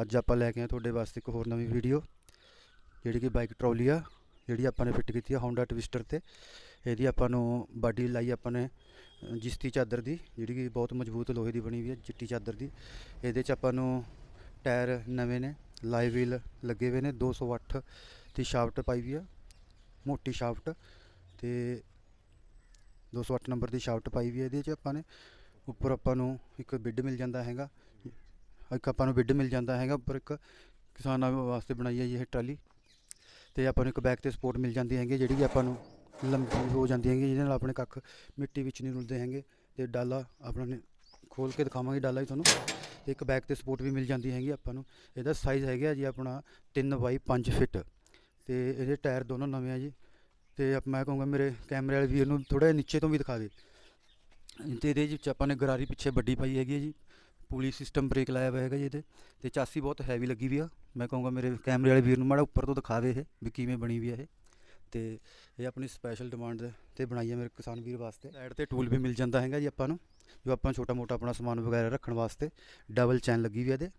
ਅੱਜ ਆਪਾਂ ਲੈ ਕੇ ਆਏ ਤੁਹਾਡੇ ਵਾਸਤੇ ਇੱਕ ਹੋਰ ਨਵੀਂ ਵੀਡੀਓ ਜਿਹੜੀ ਕਿ ਬਾਈਕ ਟਰੋਲੀ ਆ, ਜਿਹੜੀ ਆਪਾਂ ਨੇ ਫਿੱਟ ਕੀਤੀ ਆ Honda ਟਵਿਸਟਰ ਤੇ। ਇਹਦੀ ਆਪਾਂ ਨੂੰ ਬਾਡੀ ਲਾਈ ਆਪਾਂ ਨੇ ਜਿਸਤੀ ਚਾਦਰ ਦੀ, ਜਿਹੜੀ ਕਿ ਬਹੁਤ ਮਜ਼ਬੂਤ ਲੋਹੇ ਦੀ ਬਣੀ ਹੋਈ ਹੈ ਚਿੱਟੀ ਚਾਦਰ ਦੀ। ਇਹਦੇ 'ਚ ਆਪਾਂ ਨੂੰ ਟਾਇਰ ਨਵੇਂ ਨੇ ਲਾਈਵ ਵੀਲ ਲੱਗੇ ਹੋਏ ਨੇ 208 ਦੀ ਸ਼ਾਫਟ ਪਾਈ ਵੀ ਆ, ਮੋਟੀ ਸ਼ਾਫਟ ਤੇ 208 ਨੰਬਰ ਦੀ ਸ਼ਾਫਟ ਪਾਈ ਵੀ ਹੈ ਇਹਦੇ 'ਚ ਆਪਾਂ ਨੇ। ਉੱਪਰ ਆਪਾਂ ਨੂੰ ਇੱਕ ਬਿੱਡ ਮਿਲ ਜਾਂਦਾ ਹੈਗਾ। ਇੱਕ ਆਪਾਂ ਨੂੰ ਬਿੱਡ ਮਿਲ ਜਾਂਦਾ ਹੈਗਾ ਉੱਪਰ ਇੱਕ ਕਿਸਾਨਾਂ ਵਾਸਤੇ ਬਣਾਈ ਹੈ ਜੀ ਇਹ ਟਰਾਲੀ। ਤੇ ਆਪਾਂ ਨੂੰ ਇੱਕ ਬੈਕ ਤੇ ਸਪੋਰਟ ਮਿਲ ਜਾਂਦੀ ਹੈਗੀ ਜਿਹੜੀ ਕਿ ਆਪਾਂ ਨੂੰ ਲੰਬੀ ਹੋ ਜਾਂਦੀ ਹੈਗੀ, ਜਿਹਦੇ ਨਾਲ ਆਪਣੇ ਕੱਖ ਮਿੱਟੀ ਵਿੱਚ ਨਹੀਂ ਰੁਲਦੇ ਹੈਗੇ। ਤੇ ਡਾਲਾ ਆਪਣਾ ਨੇ ਖੋਲ ਕੇ ਦਿਖਾਵਾਂਗੇ ਡਾਲਾ ਵੀ ਤੁਹਾਨੂੰ। ਤੇ ਇੱਕ ਬੈਕ ਤੇ ਸਪੋਰਟ ਵੀ ਮਿਲ ਜਾਂਦੀ ਹੈਗੀ ਆਪਾਂ ਨੂੰ। ਇਹਦਾ ਸਾਈਜ਼ ਹੈਗਾ ਜੀ ਆਪਣਾ 3 ਬਾਈ 5 ਫਿੱਟ ਤੇ ਇਹਦੇ ਟਾਇਰ ਦੋਨੋਂ ਨਵੇਂ ਆ ਜੀ। ਤੇ ਆਪ- ਮੈਂ ਕਹੂੰਗਾ ਮੇਰੇ ਕੈਮਰੇ ਵਾਲੇ ਵੀਰ ਨੂੰ ਥੋੜਾ ਨੀਚੇ ਤੋਂ ਵੀ ਦਿਖਾ ਦੇ। ਤੇ ਇਹਦੇ ਵਿੱਚ ਆਪਾਂ ਨੇ ਗਰਾਰੀ ਪਿੱਛੇ ਵੱਡੀ ਪਾਈ ਹੈਗੀ ਹੈ ਜੀ। ਪੁਲੀ ਸਿਸਟਮ ਬ੍ਰੇਕ ਲਾਇਆ ਹੋਇਆ ਹੈਗਾ ਜੀ ਇਹਦੇ ਤੇ ਚਾਸੀ ਬਹੁਤ ਹੈਵੀ ਲੱਗੀ ਵੀ ਆ। ਮੈਂ ਕਹੂੰਗਾ ਮੇਰੇ ਕੈਮਰੇ ਵਾਲੇ ਵੀਰ ਨੂੰ ਮਾੜਾ ਉੱਪਰ ਤੋਂ ਦਿਖਾ ਦੇ ਇਹ ਵੀ ਕਿਵੇਂ ਬਣੀ ਵੀ ਆ ਇਹ। ਤੇ ਇਹ ਆਪਣੀ ਸਪੈਸ਼ਲ ਡਿਮਾਂਡ ਤੇ ਬਣਾਈ ਹੈ ਮੇਰੇ ਕਿਸਾਨ ਵੀਰ ਵਾਸਤੇ। ਸਾਈਡ ਤੇ ਟੂਲ ਵੀ ਮਿਲ ਜਾਂਦਾ ਹੈਗਾ ਜੀ ਆਪਾਂ ਨੂੰ, ਜੋ ਆਪਾਂ ਛੋਟਾ ਮੋਟਾ ਆਪਣਾ ਸਮਾਨ ਵਗੈਰਾ ਰੱਖਣ ਵਾਸਤੇ ਡਬਲ ਚੈਨ ਲੱਗੀ ਵੀ ਆ ਇਹਦੇ।